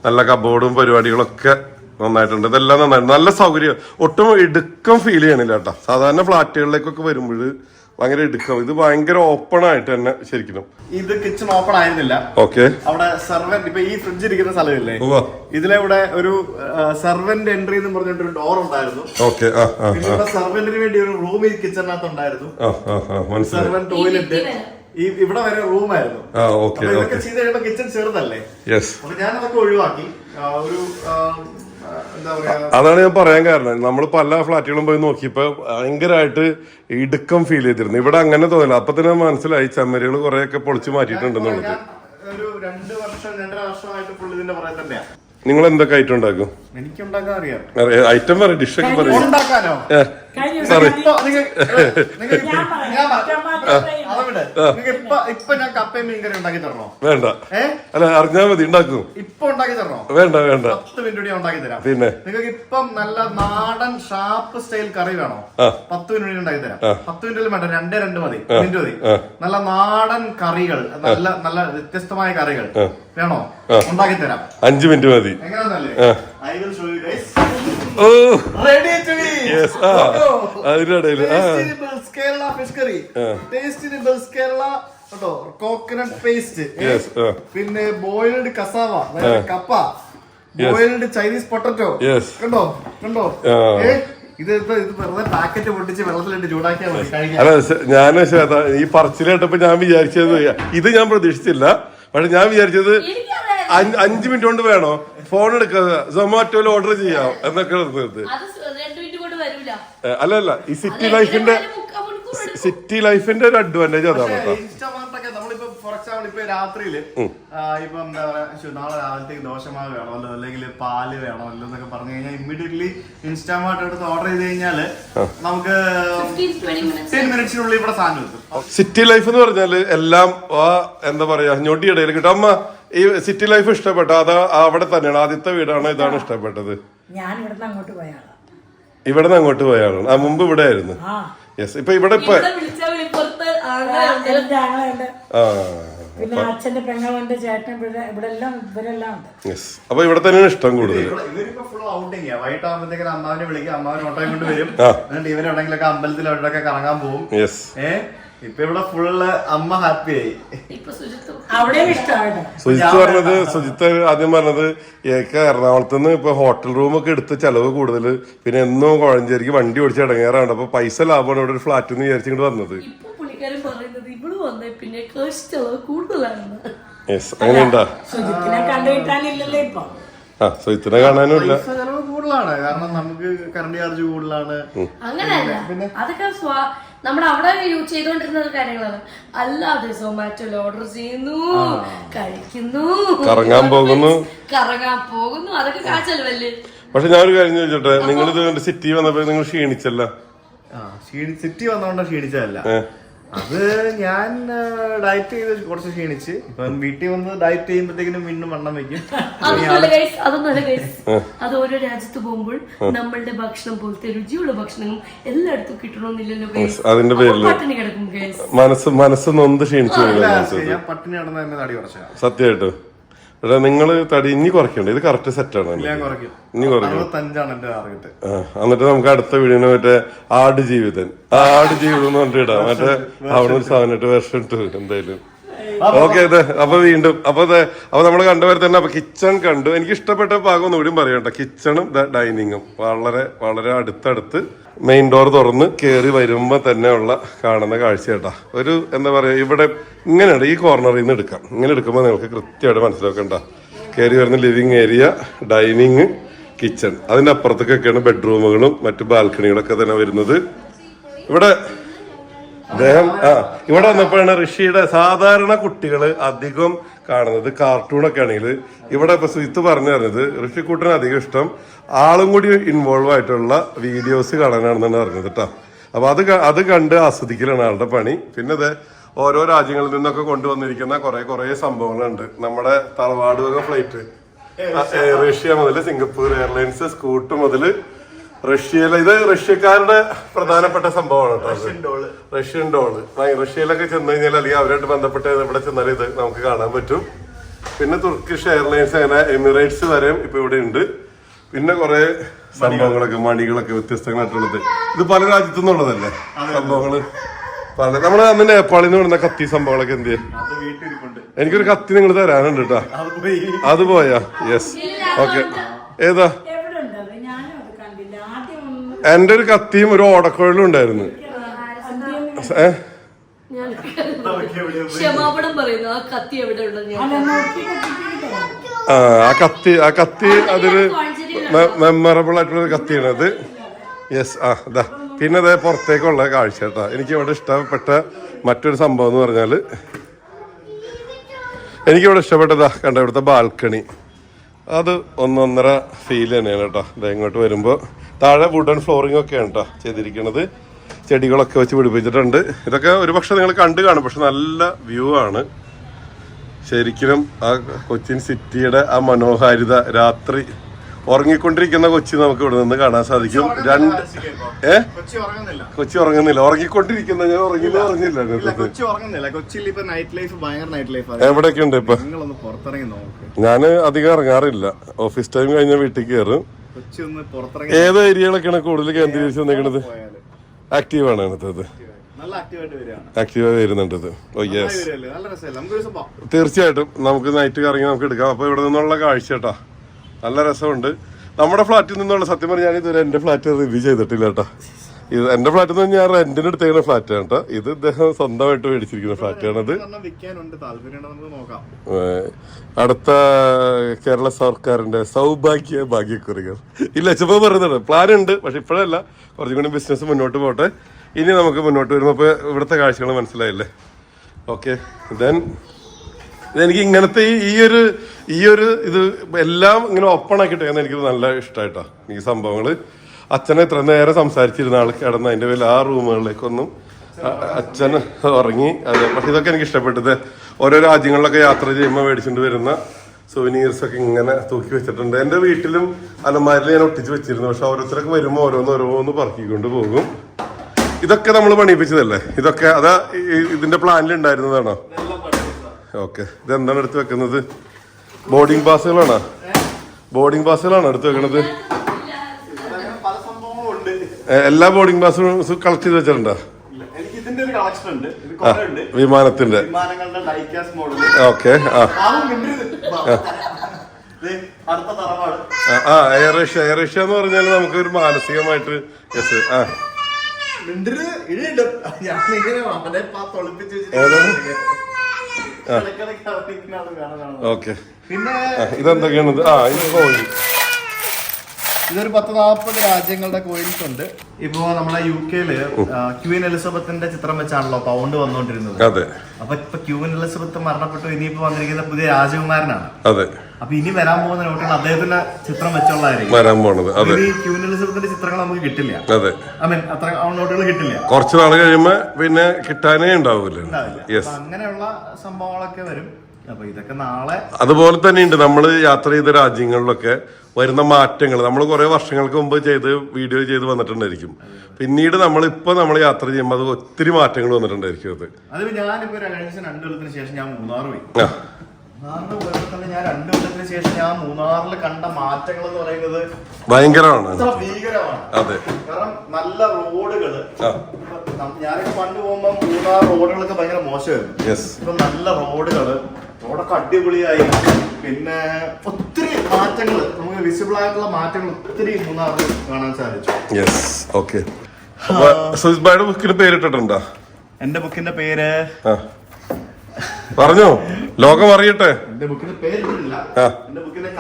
നല്ല കബോർഡും പരിപാടികളൊക്കെ നന്നായിട്ടുണ്ട്. ഇതെല്ലാം നന്നായിട്ട് നല്ല സൗകര്യം. ഒട്ടും ഇടുക്കം ഫീൽ ചെയ്യണില്ല കേട്ടോ. സാധാരണ ഫ്ലാറ്റുകളിലേക്കൊക്കെ വരുമ്പോൾ ഭയങ്കര ഇടുക്കം. ഇത് ഭയങ്കര ഓപ്പൺ ആയിട്ട് തന്നെ ശരിക്കും. ഇത് കിച്ചൺ ഓപ്പൺ ആയിരുന്നില്ല. ഓക്കെ അവിടെ സെർവന്റ് ഇപ്പൊ ഈ ഫ്രിഡ്ജ് ഇരിക്കുന്ന സ്ഥലമില്ലേ? ഇതിലൂടെ ഇതിലെ ഇവിടെ ഒരു സെർവന്റ് എൻട്രി എന്ന് പറഞ്ഞിട്ട് ഒരു ഡോർ ഉണ്ടായിരുന്നു. ഓക്കെ സെർവന്റിന് വേണ്ടി ഒരു റൂം ഈ കിച്ചണിനകത്ത് ഉണ്ടായിരുന്നു. സെർവന്റ് ടോയ്ലറ്റ് ഇവിടെ വരെ റൂമായിരുന്നു. ആ ഓക്കെ അപ്പൊ ഇതൊക്കെ ചെയ്ത് കഴിയുമ്പോ കിച്ചൺ ചെറുതല്ലേ? യെസ് അപ്പൊ ഞാൻ അതൊക്കെ ഒഴിവാക്കി ഒരു അതാണ് ഞാൻ പറയാൻ കാരണം. നമ്മൾ പല ഫ്ലാറ്റുകളും പോയി നോക്കിയപ്പോ ഭയങ്കരമായിട്ട് ഇടുക്കം ഫീൽ ചെയ്തിരുന്നു. ഇവിടെ അങ്ങനെ തോന്നില്ല. അപ്പൊ തന്നെ മനസ്സിലായി ചമ്മരികൾ കുറെയൊക്കെ പൊളിച്ചു മാറ്റിയിട്ടുണ്ടെന്നുള്ളത് ഒരു രണ്ട് വർഷം രണ്ടര വർഷമായിട്ട് ഇതിന്റെ പുറകെ നിങ്ങൾ എന്തൊക്കെ ഐറ്റം ഉണ്ടാക്കും? എനിക്ക് ഉണ്ടാക്കാൻ അറിയാം ഐറ്റം പറയും ഡിഷ് ഞാൻ പറയാം. ഞാൻ പറയാം. ഞാൻ മാത്രം പറയും. അതവിടെ നിങ്ങക്ക് ഇപ്പൊ ഇപ്പൊ ഞാൻ കപ്പയും മീൻകറി ഉണ്ടാക്കി തരണോ? വേണ്ട. അല്ല അറിഞ്ഞാൽ മതി ഉണ്ടാക്കും. ഇപ്പൊ ഉണ്ടാക്കി തരണോ? വേണ്ട വേണ്ട. പത്ത് മിനിറ്റ് ഞാൻ ഉണ്ടാക്കി തരാം. പിന്നെ. നിങ്ങൾക്ക് ഇപ്പം നല്ല നാടൻ ഷാപ്പ് സ്റ്റൈൽ കറി വേണോ. പത്ത് മിനിറ്റ് ഉണ്ടാക്കി തരാം. പത്ത് മിനിറ്റ് വേണ്ട രണ്ടേ രണ്ട് മതി. മിനിറ്റ് മതി. നല്ല നാടൻ കറികൾ നല്ല നല്ല വ്യത്യസ്തമായ കറികൾ വേണോ? ഉണ്ടാക്കി തരാം. അഞ്ചു മിനിറ്റ് മതി. എങ്ങനെയാന്നല്ലേ I will show you guys oh. Ready to yes ആ. അതിനിടയിൽ കേരള ഫിഷ് കറി ടേസ്റ്റിന് ബിൽസ് കേരള കേട്ടോ കോക്കനട്ട് പേസ്റ്റ് യെസ് പിന്നെ ബോയിൽഡ് കസാവ കപ്പ. Boiled Chinese potato. കണ്ടോ? കണ്ടോ? ആ. ഇത് ഇത് ഇത് വെറുതെ പാക്കറ്റ് പൊട്ടിച്ച് വെള്ളത്തിലിട്ട് ചൂടാക്കിയാൽ മതി അല്ല ഞാൻ ഈ പറച്ചിൽ കേട്ടപ്പോ ഞാൻ വിചാരിച്ചത് ഇത് ഞാൻ പ്രതീക്ഷിച്ചില്ല. പക്ഷെ ഞാൻ വിചാരിച്ചത് അഞ്ച് മിനിറ്റ് കൊണ്ട് വേണോ? ഫോൺ എടുക്കാതെ സൊമാറ്റോയിൽ ഓർഡർ ചെയ്യാം എന്നൊക്കെ ഇരുന്നത് അത് രണ്ടു മിനിറ്റ് കൊണ്ട് വരൂല. ഏ, അല്ല അല്ല ഈ സിറ്റി ലൈഫിന്റെ. സിറ്റി ലൈഫിന്റെ ഒരു അഡ്വാന്റേജ് അതാണ് കേട്ടോ. ഫോർ എക്സാമ്പിൾ ഇപ്പൊ രാത്രിയിൽ ആ, ഇപ്പൊ എന്താ പറയാ നാളെ രാവിലത്തേക്ക് ദോശമാവ് വേണമല്ലോ അല്ലെങ്കിൽ പാൽ വേണമല്ലോ എന്നൊക്കെ പറഞ്ഞു കഴിഞ്ഞാൽ ഇമ്മീഡിയറ്റ്ലി ഇൻസ്റ്റാമാർട്ട് എടുത്ത് ഓർഡർ ചെയ്ത് കഴിഞ്ഞാൽ നമുക്ക് 15 20 minutes. ടെൻ മിനിറ്റ്സിനുള്ളിൽ ഇവിടെ സാധനം കിട്ടും. സിറ്റി ലൈഫ് എന്ന് പറഞ്ഞാൽ എല്ലാം എന്താ പറയാ ഞൊടിയിടയിൽ കിട്ടും. അമ്മ ഈ സിറ്റി ലൈഫ് ഇഷ്ടപ്പെട്ട? അത് അവിടെ തന്നെയാണ്? ആദ്യത്തെ വീടാണ് ഇതാണ് ഇഷ്ടപ്പെട്ടത്? ഞാൻ ഇവിടുന്ന് അങ്ങോട്ട് ഇവിടെ നിന്ന് അങ്ങോട്ട് പോയാണ് ആ മുമ്പ് ഇവിടെ ആയിരുന്നു. ആ. യെസ് ഇപ്പൊ ഇവിടെ ഇപ്പൊ ഇവിടെ വിളിച്ചാ വിളിപ്പുറത്ത് ആളുകളുണ്ട്. എന്റെ ആങ്ങളുണ്ട് ആ. പിന്നെ അച്ഛന്റെ പെങ്ങളുണ്ട് ചേട്ടൻ ഇവിടെ ഇവിടെ എല്ലാം ഇവരെല്ലാം ഉണ്ട്. യെസ് അപ്പൊ ഇവിടെ തന്നെയാണ് ഇഷ്ടം കൂടുതൽ. ഇവരിപ്പോ ഫുൾ ഔട്ടിങ് വൈകിട്ടാകുമ്പോഴത്തേക്കും അമ്മാവിനെ വിളിക്കും. അമ്മാവിനെ ഓട്ടോയും കൊണ്ട് വരും. എന്നിട്ട് ഇവരെവിടെങ്കിലൊക്കെ അമ്പലത്തിൽ അവിടെ കറങ്ങാൻ പോകും യെസ് ഇപ്പൊ ഇവിടെ ഫുള്ള് അമ്മ ഹാപ്പി ആയി. ഇപ്പൊ സുജിത്തും അവിടെയും ഇഷ്ടമാണ്. സുജിത്ത് പറഞ്ഞത് സുജിത്ത് ആദ്യം പറഞ്ഞത് ഏക്ക എറണാകുളത്ത് നിന്ന് ഇപ്പൊ ഹോട്ടൽ റൂം ഒക്കെ എടുത്ത് ചെലവ് കൂടുതൽ പിന്നെ എന്നും കുഴഞ്ചേരിക്ക് വണ്ടി ഓടിച്ച് ഇടങ്ങേറാണ്ട് അപ്പൊ പൈസ ലാഭമാണ് ഇവിടെ ഒരു ഫ്ലാറ്റ് എന്ന് വിചാരിച്ചിട്ട് വന്നത്. ഇപ്പൊ പുള്ളിക്കാരൻ പറയുന്നത് വന്നേ പിന്നെ കൂടുതലാണ് ചെലവ് കൂടുതലാണ് യെസ് അങ്ങനെയുണ്ടാ? സുജിത്തിനെ കണ്ടുകിട്ടാനില്ലല്ലോ ഇപ്പൊ. സുജിത്തിനെ കാണാനും ഇല്ല. പൈസ ചെലവ് കൂടുതലാണ്. കാരണം നമുക്ക് കറണ്ട് ചാർജ് കൂടുതലാണ്. അങ്ങനെയല്ല. അതൊക്കെ സ്വാ നമ്മൾ അവിടെ യൂസ് ചെയ്തോണ്ടിരുന്ന കാര്യങ്ങളാണ്. അല്ലാതെ സൊമാറ്റോയിൽ ഓർഡർ ചെയ്യുന്നു കഴിക്കുന്നു. കറങ്ങാൻ പോകുന്നു. കറങ്ങാൻ പോകുന്നു. അതൊക്കെ കാച്ചല്ലേ പക്ഷെ ഞാൻ ഒരു കാര്യം ചോദിച്ചോട്ടെ? നിങ്ങൾ ഇത് സിറ്റി വന്നപ്പോ നിങ്ങൾ ക്ഷീണിച്ചല്ല? ആ ക്ഷീണി സിറ്റി വന്നോണ്ട് ക്ഷീണിച്ചതല്ല. അത് ഞാൻ ഡയറ്റ് ചെയ്ത് കുറച്ച് ക്ഷീണിച്ച്. ഇപ്പം വീട്ടിൽ വന്ന് ഡയറ്റ് ചെയ്യുമ്പോഴത്തേക്കിനും വീണ്ടും വണ്ണം വെക്കും. ഗൈസ് ഗൈസ് അത് ഓരോ രാജ്യത്ത് പോകുമ്പോൾ നമ്മളുടെ ഭക്ഷണം പോലത്തെ രുചിയുള്ള ഭക്ഷണവും എല്ലായിടത്തും കിട്ടണമെന്നില്ലല്ലോ ഗൈസ് അതിന്റെ പേരിൽ പട്ടിണി കിടക്കും ഗൈസ് മനസ്സ് മനസ്സ് നൊന്ത് ക്ഷീണിച്ചു ഞാൻ പട്ടിണി നടന്ന തന്നെ തടി കുറച്ചാ. സത്യമായിട്ട്. എടാ നിങ്ങൾ തടി ഇനി കുറയ്ക്കണ്ട. ഇത് കറക്റ്റ് സെറ്റ് ആണ്. ഇനി ടാർഗറ്റ് എന്നിട്ട് നമുക്ക് അടുത്ത വീടിന് മറ്റേ ആട് ജീവിതൻ ആട് ജീവിതം എന്ന് പറഞ്ഞിട്ട് ഇടാം. മറ്റേ അവിടെ ഒരു സാധനം വിഷം ടു എന്തായാലും. ഓക്കെ അതെ അപ്പൊ വീണ്ടും അപ്പൊ അപ്പൊ നമ്മൾ കണ്ടുവരെ തന്നെ അപ്പൊ കിച്ചൺ കണ്ടു. എനിക്ക് ഇഷ്ടപ്പെട്ട ഭാഗം ഒന്നുകൂടി പറയണ്ട കിച്ചണും ഡൈനിങ്ങും വളരെ വളരെ അടുത്തടുത്ത് മെയിൻ ഡോർ തുറന്ന് കയറി വരുമ്പോ തന്നെ ഉള്ള കാണുന്ന കാഴ്ച കേട്ടാ. ഒരു എന്താ പറയാ ഇവിടെ ഇങ്ങനെയുണ്ട്. ഈ കോർണറിൽ നിന്ന് എടുക്കാം. ഇങ്ങനെ എടുക്കുമ്പോൾ നിങ്ങൾക്ക് കൃത്യമായിട്ട് മനസ്സിലാക്കണ്ട കയറി വരുന്ന ലിവിങ് ഏരിയ ഡൈനിങ് കിച്ചൺ അതിന്റെ അപ്പുറത്തേക്കൊക്കെയാണ് ബെഡ്റൂമുകളും മറ്റു ബാൽക്കണികളൊക്കെ തന്നെ വരുന്നത്. ഇവിടെ അദ്ദേഹം ആ ഇവിടെ വന്നപ്പോഴാണ് ഋഷിയുടെ സാധാരണ കുട്ടികൾ അധികം കാണുന്നത് കാർട്ടൂണൊക്കെ ആണെങ്കിൽ ഇവിടെ ഇപ്പൊ സുജിത്ത് പറഞ്ഞു പറഞ്ഞത് ഋഷിക്കൂട്ടന് അധികം ഇഷ്ടം ആളും കൂടി ഇൻവോൾവ് ആയിട്ടുള്ള വീഡിയോസ് കാണാനാണെന്നാണ് പറഞ്ഞത് കേട്ടോ അപ്പൊ അത് അത് കണ്ട് ആസ്വദിക്കലാണ് ആളുടെ പണി. പിന്നെ അത് ഓരോ രാജ്യങ്ങളിൽ നിന്നൊക്കെ കൊണ്ടുവന്നിരിക്കുന്ന കുറെ കുറെ സംഭവങ്ങളുണ്ട്. നമ്മുടെ തറവാട് വക ഫ്ലൈറ്റ് റഷ്യ മുതൽ സിംഗപ്പൂർ എയർലൈൻസ് സ്കൂട്ട് മുതൽ റഷ്യയിലെ ഇത് റഷ്യക്കാരുടെ പ്രധാനപ്പെട്ട സംഭവമാണ്. Russian doll. റഷ്യയിലൊക്കെ ചെന്ന് കഴിഞ്ഞാൽ അല്ലെങ്കിൽ അവരായിട്ട് ബന്ധപ്പെട്ട് ഇവിടെ ചെന്നാൽ ഇത് നമുക്ക് കാണാൻ പറ്റും. പിന്നെ തുർക്കിഷ് എയർലൈൻസ് അങ്ങനെ എമിറേറ്റ്സ് വരെ ഇപ്പൊ ഇവിടെ ഉണ്ട്. പിന്നെ കുറെ സംഭവങ്ങളൊക്കെ മണികളൊക്കെ വ്യത്യസ്തങ്ങളായിട്ടുള്ളത്. ഇത് പല രാജ്യത്തു നിന്നുള്ളതല്ലേ സംഭവങ്ങൾ. പല നമ്മൾ അന്ന് നേപ്പാളിൽ നിന്ന് വിടുന്ന കത്തി സംഭവങ്ങളൊക്കെ എന്ത് ചെയ്യും? അത് വീട്ടിലിരിപ്പുണ്ട്. എനിക്കൊരു കത്തി നിങ്ങൾ തരാനുണ്ട് കേട്ടോ. അത് പോയി. അത് പോയാ? യെസ് ഓക്കെ ഏതാ എവിടെ ഉണ്ട് അത് ഞാനും അത് കണ്ടില്ല എന്റെ ഒരു കത്തിയും ഒരു ഓടക്കുഴലും ഉണ്ടായിരുന്നു. ആ ആ ആ കത്തി ആ കത്തി അതൊരു മെമ്മറബിൾ ആയിട്ടുള്ള ഒരു കത്തിയാണ് അത്. യെസ് ആ അതാ പിന്നെ അതേ പുറത്തേക്കുള്ള കാഴ്ച കേട്ടോ. എനിക്ക് ഇവിടെ ഇഷ്ടപ്പെട്ട മറ്റൊരു സംഭവം എന്ന് പറഞ്ഞാൽ എനിക്കിവിടെ ഇഷ്ടപ്പെട്ടതാ കണ്ട ഇവിടുത്തെ ബാൽക്കണി. അത് ഒന്നൊന്നര ഫീൽ തന്നെയാണ് കേട്ടോ ഇത് ഇങ്ങോട്ട് വരുമ്പോൾ താഴെ വുഡൻ ഫ്ലോറിംഗ് ഒക്കെയാണ് കേട്ടോ ചെയ്തിരിക്കുന്നത് ചെടികളൊക്കെ വെച്ച് പിടിപ്പിച്ചിട്ടുണ്ട്. ഇതൊക്കെ ഒരുപക്ഷെ നിങ്ങൾ കണ്ടു കാണും. പക്ഷെ നല്ല വ്യൂ ആണ്. ശരിക്കും ആ കൊച്ചിൻ സിറ്റിയുടെ ആ മനോഹാരിത രാത്രി ഉറങ്ങിക്കൊണ്ടിരിക്കുന്ന കൊച്ചി നമുക്ക് ഇവിടെ നിന്ന് കാണാൻ സാധിക്കും. രണ്ട് ഏ? കൊച്ചി ഉറങ്ങുന്നില്ല. കൊച്ചി ഉറങ്ങുന്നില്ല. ഉറങ്ങിക്കൊണ്ടിരിക്കുന്ന ഞാൻ ഉറങ്ങില്ല ഉറങ്ങില്ല കൊച്ചി ഉറങ്ങുന്നില്ല. ഇപ്പൊ നൈറ്റ് ലൈഫ് ഭയങ്കര നൈറ്റ് ലൈഫ് എവിടെയൊക്കെ ഉണ്ട് ഇപ്പൊ? ഞാൻ അധികം ഇറങ്ങാറില്ല. ഓഫീസ് ടൈം കഴിഞ്ഞ വീട്ടിൽ കയറും കൊച്ചി ഏത് ഏരിയകളൊക്കെയാണ് കൂടുതൽ കേന്ദ്രീകരിച്ച് പോയാൽ. ആക്റ്റീവ് ആണ് അടുത്തത് ആക്റ്റീവായി വരുന്നുണ്ട് ഓ യെസ് ദിവസം തീർച്ചയായിട്ടും. നമുക്ക് നൈറ്റ് കറങ്ങി നമുക്ക് എടുക്കാം. അപ്പൊ ഇവിടെ നിന്നുള്ള കാഴ്ച കേട്ടാ. നല്ല രസമുണ്ട്. നമ്മുടെ ഫ്ലാറ്റിൽ നിന്നുള്ള സത്യം പറഞ്ഞാൽ ഇതുവരെ എന്റെ ഫ്ലാറ്റ് റിവ്യൂ ചെയ്തിട്ടില്ല കേട്ടോ. ഇത് എന്റെ ഫ്ലാറ്റ് എന്ന് ഞാൻ റെന്റിന് എടുത്തേക്കുന്ന ഫ്ലാറ്റ് ആണ് കേട്ടോ. ഇത് ഇദ്ദേഹം സ്വന്തമായിട്ട് മേടിച്ചിരിക്കുന്ന ഫ്ലാറ്റാണത് അടുത്ത കേരള സർക്കാരിന്റെ സൗഭാഗ്യ ഭാഗ്യക്കുറികൾ. ഇല്ല ചിപ്പോ പറയുന്നുണ്ട്. പ്ലാൻ ഉണ്ട് പക്ഷെ ഇപ്പോഴല്ല. കുറച്ചും കൂടി ബിസിനസ് മുന്നോട്ട് പോട്ടെ. ഇനി നമുക്ക് മുന്നോട്ട് വരുമ്പോൾ ഇവിടുത്തെ കാഴ്ചകൾ മനസ്സിലായില്ലേ? ഓക്കെ ദെൻ ഇതെനിക്ക് ഇങ്ങനത്തെ ഈ ഒരു ഈ ഒരു ഇത് എല്ലാം ഇങ്ങനെ ഓപ്പൺ ആക്കിയിട്ടേന്ന് എനിക്ക് നല്ല ഇഷ്ടമായിട്ടാ ഈ സംഭവങ്ങൾ അച്ഛനെ ഇത്ര നേരം സംസാരിച്ചിരുന്ന ആൾ കിടന്ന് അതിന്റെ പേരിൽ ആ റൂമുകളിലേക്കൊന്നും അച്ഛൻ ഉറങ്ങി. അതെ പക്ഷെ ഇതൊക്കെ എനിക്ക് ഇഷ്ടപ്പെട്ടത്. ഓരോ രാജ്യങ്ങളിലൊക്കെ യാത്ര ചെയ്യുമ്പോൾ മേടിച്ചിട്ട് വരുന്ന സുവനീർസ് ഒക്കെ ഇങ്ങനെ തൂക്കി വെച്ചിട്ടുണ്ട്. എന്റെ വീട്ടിലും അലമാരിൽ ഞാൻ ഒട്ടിച്ച് വെച്ചിരുന്നു. പക്ഷെ ഓരോരുത്തരൊക്കെ വരുമ്പോൾ ഓരോന്ന് ഓരോന്ന് പറക്കിക്കൊണ്ട് പോകും. ഇതൊക്കെ നമ്മൾ പണിയിപ്പിച്ചതല്ലേ? ഇതൊക്കെ അതാ ഇതിന്റെ പ്ലാനിൽ ഉണ്ടായിരുന്നതാണോ? ഓക്കെ. ഇതെന്താണ് എടുത്ത് വെക്കുന്നത്? ബോർഡിംഗ് പാസുകളാണോ ബോർഡിംഗ് പാസുകളാണോ എടുത്ത് വെക്കണത്? ഏ, എല്ലാ ബോർഡിംഗ് പാസും കളക്ട് ചെയ്ത് വെച്ചിട്ടുണ്ടോ? വിമാനത്തിന്റെ. ഓക്കെ ആ. ഏഷ്യ എയർ ഏഷ്യ എന്ന് പറഞ്ഞാൽ നമുക്ക് ഒരു മാനസികമായിട്ട് യെസ് ആ. ഏതാണ്? ഓക്കെ. പിന്നെ ഇതെന്തൊക്കെയാണത്? ആ ഇത് കോഴി ഇതൊരു പത്ത് നാൽപ്പത് രാജ്യങ്ങളുടെ കോയിൻസ് ഉണ്ട്. ഇപ്പോ നമ്മളെ യു കെയിൽ ക്യൂൻ എലിസബത്തിന്റെ ചിത്രം വെച്ചാണല്ലോ പൗണ്ട് വന്നുകൊണ്ടിരുന്നത് അതെ. അപ്പൊ ഇപ്പൊ ക്യൂൻ എലിസബത്ത് മരണപ്പെട്ടു ഇനിയിപ്പോ വന്നിരിക്കുന്ന പുതിയ രാജകുമാരനാണ്. അതെ. അപ്പൊ ഇനി വരാൻ പോകുന്ന നോട്ടുകൾ അദ്ദേഹത്തിന്റെ ചിത്രം വെച്ചുള്ളതായിരിക്കും. വരാൻ പോണത്. അതെ. ക്യൂൻ എലിസബത്തിന്റെ ചിത്രങ്ങൾ നമുക്ക് കിട്ടില്ല. അതെ. ഐ മീൻ അത്ര നോട്ടുകൾ കിട്ടില്ല. കുറച്ച് നാൾ കഴിയുമ്പോ പിന്നെ കിട്ടാനേ ഉണ്ടാവൂല. ഉണ്ടാവില്ല. യെസ് അങ്ങനെയുള്ള സംഭവങ്ങളൊക്കെ വരും. അപ്പൊ ഇതൊക്കെ നാളെ അതുപോലെ തന്നെയുണ്ട്. നമ്മൾ യാത്ര ചെയ്ത രാജ്യങ്ങളിലൊക്കെ വരുന്ന മാറ്റങ്ങൾ. നമ്മൾ കുറെ വർഷങ്ങൾക്ക് മുമ്പ് ചെയ്ത് വീഡിയോ ചെയ്ത് വന്നിട്ടുണ്ടായിരിക്കും. പിന്നീട് നമ്മൾ ഇപ്പൊ നമ്മൾ യാത്ര ചെയ്യുമ്പോൾ അത് ഒത്തിരി മാറ്റങ്ങൾ വന്നിട്ടുണ്ടായിരിക്കും അത്. അതിൽ കൊല്ലത്തിന് ശേഷം ഞാൻ മൂന്നാർ പോയി. മൂന്നാറിന് പോയപ്പോ തന്നെ ഞാൻ രണ്ടു കൊല്ലത്തിന് ശേഷം ഞാൻ മൂന്നാറിൽ കണ്ട മാറ്റങ്ങൾ എന്ന് പറയുന്നത് ഭയങ്കരമാണ്. അത്ര ഭീകരമാണ്. അതെ. കാരണം നല്ല റോഡുകൾ. ആ. ഞാനൊക്കെ പണ്ട് പോകുമ്പോ മൂന്നാർ റോഡുകളൊക്കെ ഭയങ്കര മോശമായിരുന്നു. യെസ് ഇപ്പൊ നല്ല റോഡുകൾ. റോഡൊക്കെ അടിപൊളിയായി. പിന്നെ ഒത്തിരി മാറ്റങ്ങൾ നമുക്ക് വിസിബിൾ ആയിട്ടുള്ള മാറ്റങ്ങൾ ഒത്തിരി മൂന്നാറിൽ കാണാൻ സാധിച്ചു. യെസ് ഓക്കെ സുസ്ബായുടെ ബുക്കിന്റെ പേര് പേരിട്ടിട്ടുണ്ടോ? എന്റെ ബുക്കിന്റെ പേര്? പറഞ്ഞു? ലോകം അറിയട്ടെ. എന്റെ ബുക്കിന്റെ പേരിട്ടില്ല. എന്റെ ബുക്കിന്റെ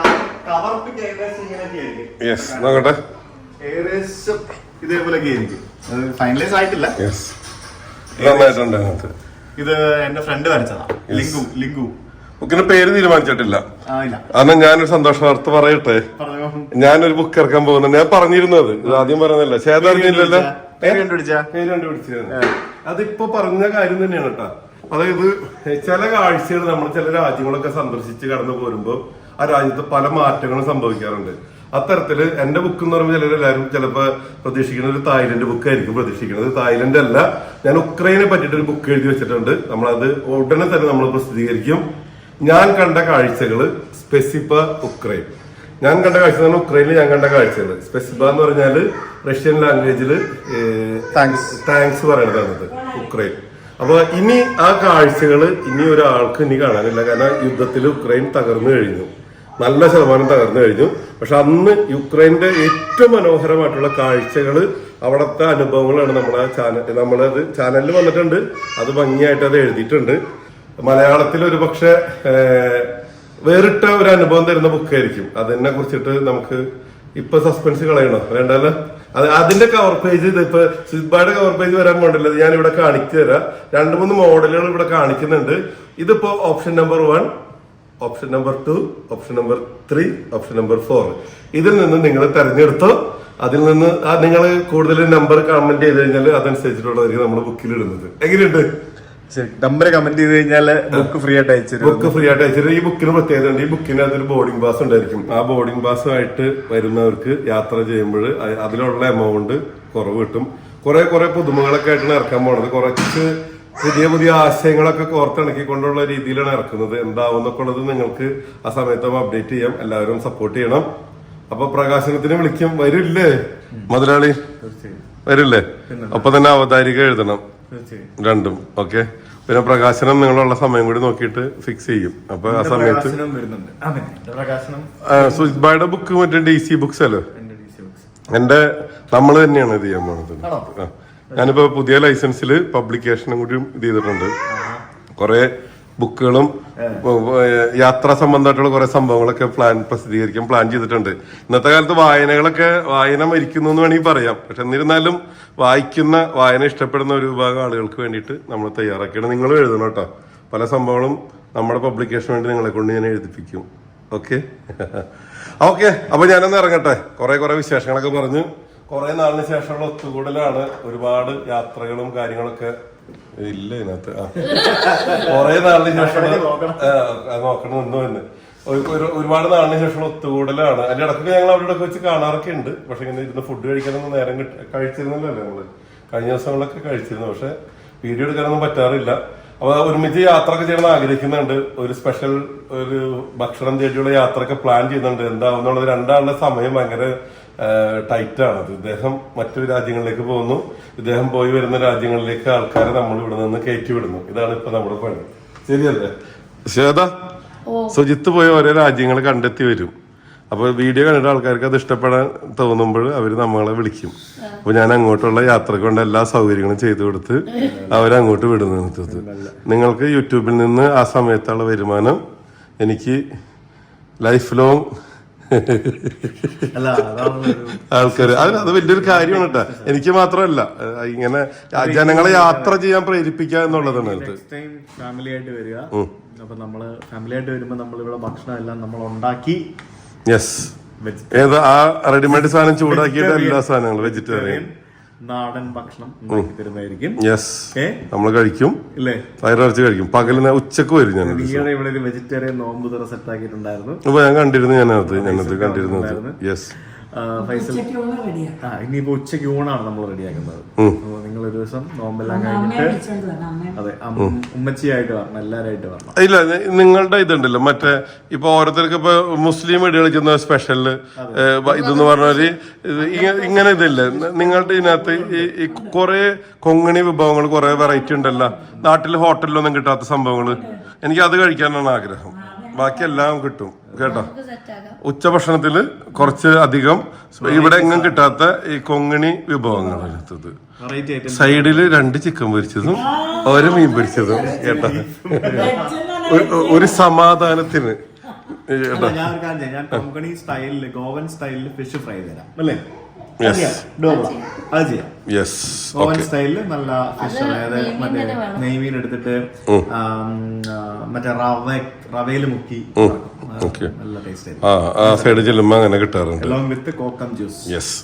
കവർ പിക്ക് ഏകദേശം ഇങ്ങനെ ആയിരിക്കും. യെസ് നോക്കട്ടെ. ഏകദേശം ഇതേപോലെയൊക്കെ ആയിരിക്കും. അത് ഫൈനലൈസ് ആയിട്ടില്ല. യെസ് നന്നായിട്ടുണ്ട് ഇത് എന്റെ ഫ്രണ്ട് വരച്ചതാ. Link link. ബുക്കിന് പേര് തീരുമാനിച്ചിട്ടില്ല. കാരണം ഞാനൊരു സന്തോഷ വാർത്ത പറയട്ടെ? ഞാനൊരു ബുക്ക് ഇറക്കാൻ പോകുന്നുണ്ട് ഞാൻ പറഞ്ഞിരുന്നത്. ഇത് ആദ്യം പറഞ്ഞതല്ല? ചേത അറിഞ്ഞില്ലല്ലോ? പേര് അതിപ്പോ പറഞ്ഞ കാര്യം തന്നെയാണ് കേട്ടോ. അതായത് ചില കാഴ്ചകൾ നമ്മൾ ചില രാജ്യങ്ങളൊക്കെ സന്ദർശിച്ച് കടന്നു പോരുമ്പോൾ ആ രാജ്യത്ത് പല മാറ്റങ്ങളും സംഭവിക്കാറുണ്ട്. അത്തരത്തിൽ എന്റെ ബുക്ക് എന്ന് പറയുമ്പോൾ ചിലരെല്ലാവരും ചിലപ്പോ പ്രതീക്ഷിക്കുന്ന ഒരു തായ്ലൻഡ് ബുക്ക് ആയിരിക്കും പ്രതീക്ഷിക്കുന്നത്. തായ്ലൻഡ് അല്ല ഞാൻ ഉക്രൈനെ പറ്റിയിട്ട് ഒരു ബുക്ക് എഴുതി വെച്ചിട്ടുണ്ട്. നമ്മളത് ഉടനെ തന്നെ നമ്മൾ പ്രസിദ്ധീകരിക്കും. ഞാൻ കണ്ട കാഴ്ചകൾ സ്പെസിഫ ഉക്രൈൻ. ഞാൻ കണ്ട കാഴ്ച എന്ന് പറഞ്ഞാൽ ഉക്രൈനിൽ ഞാൻ കണ്ട കാഴ്ചകൾ. സ്പെസിഫ എന്ന് പറഞ്ഞാൽ റഷ്യൻ ലാംഗ്വേജിൽ താങ്ക്സ് താങ്ക്സ് പറയണതാണിത് ഉക്രൈൻ. അപ്പൊ ഇനി ആ കാഴ്ചകൾ ഇനി ഒരാൾക്ക് ഇനി കാണാനില്ല. കാരണം യുദ്ധത്തിൽ ഉക്രൈൻ തകർന്നു കഴിഞ്ഞു. നല്ല ശതമാനം തകർന്നു കഴിഞ്ഞു. പക്ഷെ അന്ന് യുക്രൈന്റെ ഏറ്റവും മനോഹരമായിട്ടുള്ള കാഴ്ചകൾ അവിടുത്തെ അനുഭവങ്ങളാണ് നമ്മളെ ചാനൽ നമ്മളത് ചാനലിൽ വന്നിട്ടുണ്ട്. അത് ഭംഗിയായിട്ട് അത് എഴുതിയിട്ടുണ്ട്. മലയാളത്തിൽ ഒരു പക്ഷെ വേറിട്ട ഒരു അനുഭവം തരുന്ന ബുക്കായിരിക്കും അതിനെ കുറിച്ചിട്ട് നമുക്ക് ഇപ്പൊ സസ്പെൻസ് കളയണോ? വേണ്ടല്ലോ? അത് അതിന്റെ കവർ പേജ് ഇപ്പൊ സിബായുടെ കവർ പേജ് വരാൻ പോകണ്ടല്ലോ ഞാൻ ഇവിടെ കാണിച്ചു തരാം. രണ്ട് മൂന്ന് മോഡലുകൾ ഇവിടെ കാണിക്കുന്നുണ്ട്. ഇതിപ്പോ option number one option number two option number three option number four ഇതിൽ നിന്ന് നിങ്ങൾ തെരഞ്ഞെടുത്തോ അതിൽ നിന്ന് നിങ്ങൾ കൂടുതൽ നമ്പർ കമന്റ് ചെയ്ത് കഴിഞ്ഞാൽ അതനുസരിച്ചിട്ടുള്ളതായിരിക്കും നമ്മൾ ബുക്കിൽ ഇടുന്നത്. എങ്ങനെയുണ്ട്? നമ്പർ കമന്റ് ചെയ്ത് കഴിഞ്ഞാൽ ബുക്ക് ഫ്രീ ആയിട്ട് അയച്ചു ബുക്ക് ഫ്രീ ആയിട്ട് അയച്ചു ഈ ബുക്കിന് പ്രത്യേകത ഉണ്ട്. ഈ ബുക്കിന് അതൊരു ബോർഡിംഗ് പാസ് ഉണ്ടായിരിക്കും. ആ ബോർഡിംഗ് പാസ്സുമായിട്ട് വരുന്നവർക്ക് യാത്ര ചെയ്യുമ്പോൾ അതിലുള്ള എമൗണ്ട് കുറവ് കിട്ടും. കുറെ കുറെ പുതുമകളൊക്കെ ആയിട്ടാണ് ഇറക്കാൻ പോണത്. കുറച്ച് പുതിയ പുതിയ ആശയങ്ങളൊക്കെ കോർത്തിണക്കിക്കൊണ്ടുള്ള രീതിയിലാണ് ഇറക്കുന്നത്. എന്താവും എന്നൊക്കെ ഉള്ളത് നിങ്ങൾക്ക് ആ സമയത്ത് അപ്ഡേറ്റ് ചെയ്യാം. എല്ലാവരും സപ്പോർട്ട് ചെയ്യണം. അപ്പൊ പ്രകാശനത്തിന് വിളിക്കും. വരില്ലേ? മുതലാളി? വരില്ലേ? അപ്പൊ തന്നെ അവതാരിക എഴുതണം. രണ്ടും. ഓക്കെ പിന്നെ പ്രകാശനം നിങ്ങളുള്ള സമയം കൂടി നോക്കിയിട്ട് ഫിക്സ് ചെയ്യും. അപ്പൊ ആ സമയത്ത് ഭായിയുടെ ബുക്ക് മറ്റേ ഡി സി ബുക്സ് അല്ലേ? എന്റെ നമ്മൾ തന്നെയാണ് ഇത് ചെയ്യാൻ പോണത്? ഞാനിപ്പോ പുതിയ ലൈസൻസിൽ പബ്ലിക്കേഷനും കൂടി ഇത് ചെയ്തിട്ടുണ്ട്. കുറെ ബുക്കുകളും യാത്രാ സംബന്ധമായിട്ടുള്ള കുറെ സംഭവങ്ങളൊക്കെ പ്ലാൻ പ്രസിദ്ധീകരിക്കാൻ പ്ലാൻ ചെയ്തിട്ടുണ്ട്. ഇന്നത്തെ കാലത്ത് വായനകളൊക്കെ വായന മരിക്കുന്നു എന്ന് വേണമെങ്കിൽ പറയാം. പക്ഷെ എന്നിരുന്നാലും വായിക്കുന്ന വായന ഇഷ്ടപ്പെടുന്ന ഒരു വിഭാഗം ആളുകൾക്ക് വേണ്ടിയിട്ട് നമ്മൾ തയ്യാറാക്കിയാണ്. നിങ്ങൾ എഴുതണം കേട്ടോ. പല സംഭവങ്ങളും നമ്മുടെ പബ്ലിക്കേഷൻ വേണ്ടി നിങ്ങളെ കൊണ്ട് ഞാൻ എഴുതിപ്പിക്കും. ഓക്കെ? ഓക്കെ അപ്പൊ ഞാനൊന്ന് ഇറങ്ങട്ടെ. കുറെ കുറെ വിശേഷങ്ങളൊക്കെ പറഞ്ഞു കുറെ നാളിന് ശേഷമുള്ള ഒത്തുകൂടലാണ് ഒരുപാട് യാത്രകളും കാര്യങ്ങളൊക്കെ ഇല്ല ഇതിനകത്ത്. കൊറേ നാളിന് ശേഷം എന്ന് ഒരുപാട് നാളിന് ശേഷം ഒത്തുകൂടലാണ്. അതിന്റെ ഇടയ്ക്ക് ഞങ്ങൾ അവിടെ വെച്ച് കാണാറൊക്കെ ഉണ്ട്. പക്ഷെ ഇങ്ങനെ ഇരുന്ന് ഫുഡ് കഴിക്കാനൊന്നും നേരം കഴിച്ചിരുന്നല്ലോ നമ്മൾ. കഴിഞ്ഞ ദിവസങ്ങളിലൊക്കെ കഴിച്ചിരുന്നു. പക്ഷെ വീഡിയോ എടുക്കാനൊന്നും പറ്റാറില്ല. അപ്പൊ ഒരുമിച്ച് യാത്രയൊക്കെ ചെയ്യണം ആഗ്രഹിക്കുന്നുണ്ട്. ഒരു സ്പെഷ്യൽ ഒരു ഭക്ഷണം തേടിയുള്ള യാത്രയൊക്കെ പ്ലാൻ ചെയ്യുന്നുണ്ട്. എന്താവുന്നുള്ളത് രണ്ടാളുടെ സമയം ഭയങ്കര ടൈറ്റ് ആണ് ഇദ്ദേഹം മറ്റു രാജ്യങ്ങളിലേക്ക് പോകുന്നു. ഇദ്ദേഹം പോയി വരുന്ന രാജ്യങ്ങളിലേക്ക് ആൾക്കാരെ നമ്മൾ ഇവിടെ നിന്ന് കയറ്റി വിടുന്നു ഇതാണ് ഇപ്പൊ നമ്മുടെ പണി. ശരിയല്ലേ? ശ്വേത സുജിത്ത് പോയ ഓരോ രാജ്യങ്ങൾ കണ്ടെത്തി വരും. അപ്പൊ വീഡിയോ കണ്ടിട്ട് ആൾക്കാർക്ക് അത് ഇഷ്ടപ്പെടാൻ തോന്നുമ്പോൾ അവർ നമ്മളെ വിളിക്കും. അപ്പൊ ഞാൻ അങ്ങോട്ടുള്ള യാത്രയ്ക്ക് കൊണ്ട് എല്ലാ സൗകര്യങ്ങളും ചെയ്തു കൊടുത്ത് അവരങ്ങോട്ട് വിടുന്നു നിർത്തത് നിങ്ങൾക്ക് യൂട്യൂബിൽ നിന്ന് ആ സമയത്തുള്ള വരുമാനം എനിക്ക് ലൈഫ് ലോങ് ആൾക്കാർ അത് അത് വലിയൊരു കാര്യമാണ് കേട്ടോ എനിക്ക് മാത്രമല്ല. ഇങ്ങനെ ജനങ്ങളെ യാത്ര ചെയ്യാൻ പ്രേരിപ്പിക്കുക എന്നുള്ളതാണ് ഫാമിലി ആയിട്ട് വരിക. അപ്പൊ നമ്മൾ ഫാമിലി ആയിട്ട് വരുമ്പോ നമ്മൾ ഇവിടെ ഭക്ഷണം എല്ലാം നമ്മൾ ഉണ്ടാക്കി യെസ് ഏത്? ആ റെഡിമെയ്ഡ് സാധനം ചൂടാക്കിയിട്ട് എല്ലാ സാധനങ്ങളും വെജിറ്റേറിയൻ നാടൻ ഭക്ഷണം ഉണ്ടാക്കി തരുന്നതായിരിക്കും. യെസ് നമ്മൾ കഴിക്കും. ഇല്ലേ? വയറിറച്ച് കഴിക്കും. പകലിന് ഉച്ചയ്ക്ക് വരും ഞാൻ ഇവിടെ ഒരു വെജിറ്റേറിയൻ നോമ്പ് തുറ സെറ്റ് ആക്കിയിട്ടുണ്ടായിരുന്നു. അപ്പൊ ഞാൻ കണ്ടിരുന്നു ഞാനത് ഞാനത് കണ്ടിരുന്നു യെസ് ഫൈസൽ ആ ഇനിയിപ്പോ ഉച്ചയ്ക്ക് ഊണാണ് നമ്മൾ റെഡിയാക്കുന്നത്. നിങ്ങൾ ഒരു ദിവസം നോമ്പെല്ലാം കഴിഞ്ഞിട്ട് അതെ ഉമ്മച്ചിയായിട്ട് വരണം എല്ലാരായിട്ട് വരണം. ഇല്ല നിങ്ങളുടെ ഇതുണ്ടല്ലോ മറ്റേ ഇപ്പൊ ഓരോരുത്തർക്ക് ഇപ്പൊ മുസ്ലിം ഇടി കളിക്കുന്ന സ്പെഷ്യൽ ഇതെന്ന് പറഞ്ഞാൽ ഇങ്ങനെ ഇതില്ല. നിങ്ങളുടെ ഇതിനകത്ത് കുറെ കൊങ്ങണി വിഭവങ്ങൾ കുറെ വെറൈറ്റി ഉണ്ടല്ലോ. നാട്ടിൽ ഹോട്ടലിലൊന്നും കിട്ടാത്ത സംഭവങ്ങൾ എനിക്ക് അത് കഴിക്കാനാണ് ആഗ്രഹം. ബാക്കി എല്ലാം കിട്ടും? കേട്ടോ ഉച്ചഭക്ഷണത്തിൽ കുറച്ച് അധികം ഇവിടെ എങ്ങും കിട്ടാത്ത ഈ കൊങ്ങിണി വിഭവങ്ങൾ എടുത്തത് സൈഡിൽ രണ്ട് ചിക്കൻ പൊരിച്ചതും ഒരു മീൻ പൊരിച്ചതും കേട്ടോ? ഒരു- സമാധാനത്തിന്. അല്ല, ഞാൻ ഒരു കാര്യം ഞാൻ കൊങ്കണി സ്റ്റൈലിൽ ഗോവൻ സ്റ്റൈലിൽ ഫിഷ് ഫ്രൈ തരാം. അല്ലേ? അത് ചെയ്യാം യെസ് ഗോവൻ ഓക്കെ നല്ല ഫിഷ് അതായത് മറ്റേ നെയ്മീൻ എടുത്തിട്ട് മറ്റേ റവ റവയിൽ മുക്കി നല്ല ടേസ്റ്റ് ആ ആ സൈഡ് ചെല്ലുമ്പോ അങ്ങനെ കിട്ടാറുണ്ട്. Along with kokum juice yes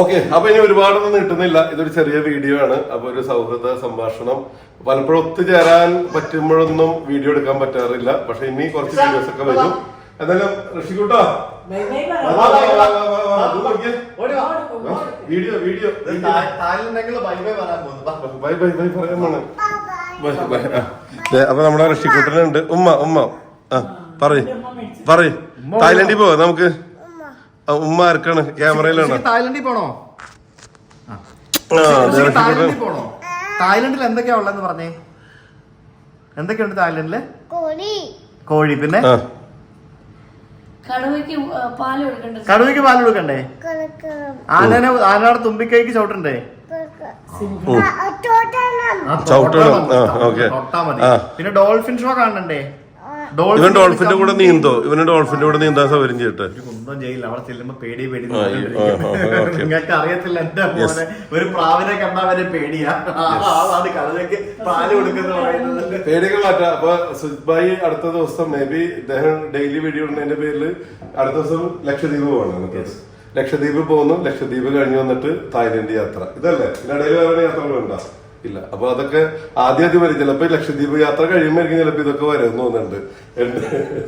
okay അപ്പൊ ഇനി ഒരുപാടൊന്നും കിട്ടുന്നില്ല. ഇതൊരു ചെറിയ വീഡിയോ ആണ്. അപ്പൊ ഒരു സൗഹൃദ സംഭാഷണം. പലപ്പോഴും ഒത്തുചേരാൻ പറ്റുമ്പോഴൊന്നും വീഡിയോ എടുക്കാൻ പറ്റാറില്ല. പക്ഷെ ഇനി കുറച്ച് വീഡിയോസ് ഒക്കെ വരും. എന്തായാലും ഋഷിക്കുട്ടോ video video bye bye bye bye bye പറയാൻ പോണ് ബൈ ബൈ ദേ, അപ്പൊ നമ്മുടെ ഋഷിക്കുട്ടനുണ്ട് ഉമ്മ ഉമ്മ. ആ പറയ്. പറയ്. തായ്ലൻഡിൽ പോവാ? നമുക്ക് ആ, ഉമ്മ ആർക്കാണ്? ക്യാമറയിലാണ് തായ്ലൻഡിൽ പോണോ? തായ്ലൻഡിൽ പോണോ? തായ്ലൻഡിൽ എന്തൊക്കെയാ ഉള്ളതെന്ന് പറഞ്ഞേ? എന്തൊക്കെയുണ്ട് തായ്ലൻഡിൽ? കോഴി പിന്നെ? ആ. കടുവയ്ക്ക് കൊടുക്കണ്ട പാൽ കൊടുക്കണ്ടേ? ആനനെ ആനയുടെ തുമ്പിക്കൈക്ക് ചവിട്ടണ്ടേ? ചവിട്ടണം. പിന്നെ ഡോൾഫിൻ ഷോ കാണണ്ടേ? ഇവൻ ഡോൾഫിന്റെ കൂടെ നീന്തോ? ഇവന് ഡോൾഫിന്റെ കൂടെ നീന്താൻ സൗകര്യം ചെയ്യട്ടെ. ഒന്നും ചെയ്യില്ല. അവിടെ ചെല്ലുമ്പോ പേടി പേടി. നിങ്ങൾക്ക് അറിയത്തില്ല എന്റെ മോനെ? ഒരു പ്രാവിനെ കണ്ടാ വരെ പേടിയാ. ആളാണ് പാൽ കൊടുക്കുന്ന പറയുന്നത്. പേടികൾ മാറ്റാം. അപ്പൊ സുജ്ബായി അടുത്ത ദിവസം മേ ബി ഇദ്ദേഹം ഡെയിലി വീഡിയോ ഇടുന്നതിന്റെ പേരിൽ അടുത്ത ദിവസം ലക്ഷദ്വീപ് പോകണം ലക്ഷദ്വീപ് പോകുന്നു. ലക്ഷദ്വീപ് കഴിഞ്ഞ് വന്നിട്ട് തായ്ലൻഡ് യാത്ര. ഇതല്ലേ? ഇതിനിടയിൽ വേറെ യാത്രകളുണ്ടോ? ഇല്ല. അപ്പൊ അതൊക്കെ ആദ്യ ആദ്യം വരും. ചിലപ്പോ ലക്ഷദ്വീപ് യാത്ര കഴിയുമ്പോഴേക്കും ചിലപ്പോ ഇതൊക്കെ വരും തോന്നുന്നുണ്ട്.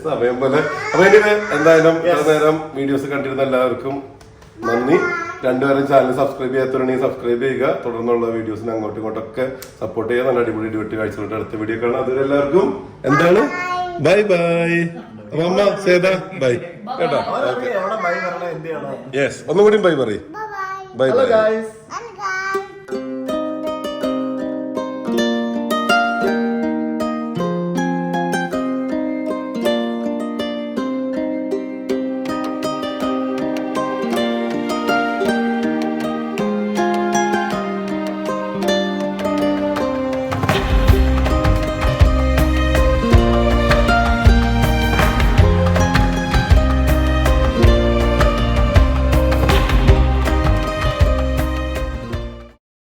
സമയം പോലെ. അപ്പൊ എനിക്ക് എന്തായാലും ഇത്ര നേരം വീഡിയോസ് കണ്ടിരുന്ന എല്ലാവർക്കും നന്ദി. രണ്ടുപേരും ചാനൽ സബ്സ്ക്രൈബ് ചെയ്യാത്തവരുണ്ടെങ്കിൽ സബ്സ്ക്രൈബ് ചെയ്യുക. തുടർന്നുള്ള വീഡിയോസിന് അങ്ങോട്ടും ഇങ്ങോട്ടൊക്കെ സപ്പോർട്ട് ചെയ്യുക. നല്ല അടിപൊളി വെട്ടി കാഴ്ചകളുടെ അടുത്ത വീഡിയോ കാണാം. അതുവരെ എല്ലാവർക്കും എന്താണ്? ബൈ ബൈ അമ്മ സേത ബൈ കേട്ടോ? അവരറിയാം എവിടെ ബൈ പറയണ എന്ത് യെസ് ഒന്നും കൂടി ബൈ പറയും. Bye bye guys